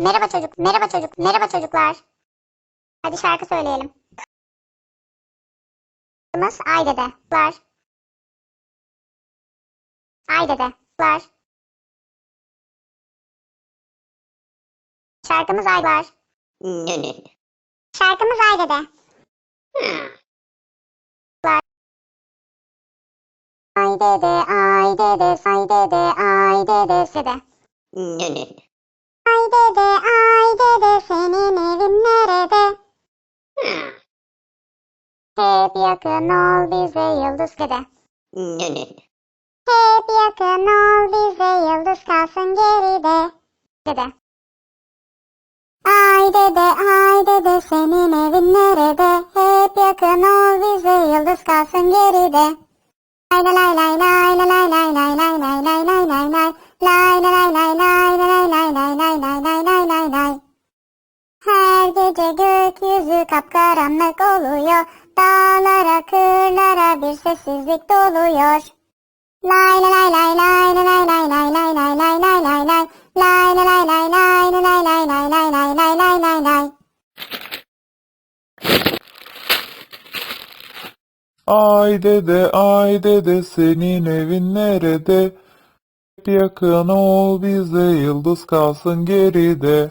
Merhaba çocuk, merhaba çocuk, merhaba çocuklar. Hadi şarkı söyleyelim. Şarkımız Ay dede. Var. Ay dede. Var. Şarkımız Ay var. Nö nö. Şarkımız Ay dede. Var. Ay dede, ay dede, say dede, ay dede, dede. Nö nö. Ay dede, ay dede, senin evin nerede? Hep yakın ol bize yıldız dede. Hep yakın ol bize yıldız kalsın geride. Dede. Ay dede, ay dede, senin evin nerede? Hep yakın ol bize yıldız kalsın geride. Lay lay lay lay lay lay lay lay lay lay lay lay lay lay. Lay lay lay lay lay Dağlara, kırlara bir sessizlik doluyor. Lay lay lay lay lay lay lay lay lay lay lay lay lay lay. Lay lay lay lay lay lay lay lay lay lay lay lay lay lay. Ay dede ay dede senin evin nerede? Hep yakın ol bize yıldız kalsın geride.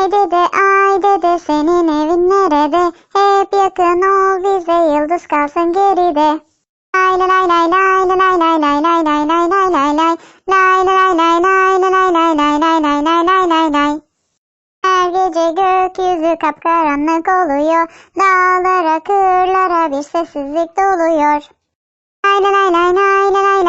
dede, ay dede, senin evin nerede? Hep yakın ol bize yıldız kalsın geride. Lay lay lay lay lay lay lay lay lay lay lay lay lay lay. Lay lay lay lay lay lay lay lay lay lay lay lay lay. Her gece gökyüzü kapkaranlık oluyor. Dağlara, kırlara bir sessizlik doluyor. Lay lay lay lay lay lay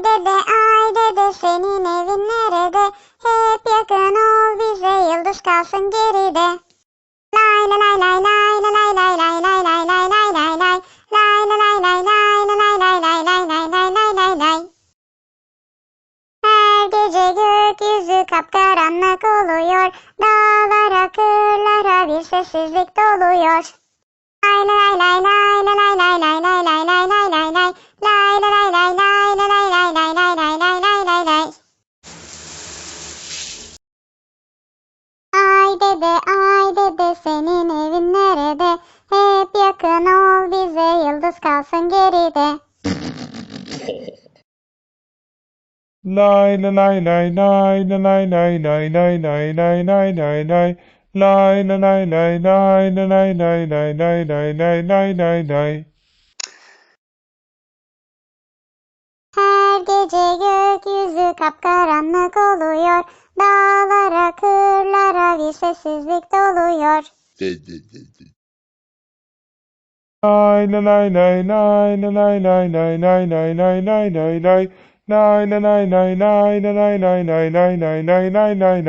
Ay dede, ay dede, senin evin nerede? Hep yakın ol bize, yıldız kalsın geride. Lay lay lay lay lay lay lay lay lay lay lay lay lay lay. Lay lay lay lay lay lay lay lay lay lay lay lay lay lay. Her gece gökyüzü kapkaranlık oluyor. Dağlara, kırlara bir sessizlik doluyor. Lay lay lay lay lay lay lay lay lay lay lay lay. Lay dede, ay dede, senin evin nerede? Hep yakın ol bize, yıldız kalsın geride. Lay lay lay lay lay lay lay lay lay lay lay lay lay Lay lay lay lay lay lay lay lay lay lay lay lay lay Her gece gökyüzü kapkaranlık oluyor. Dağlara, kırlara bir sessizlik doluyor. Lay lay lay lay lay lay lay lay lay lay lay lay lay Lay lay lay lay lay lay lay lay lay lay lay lay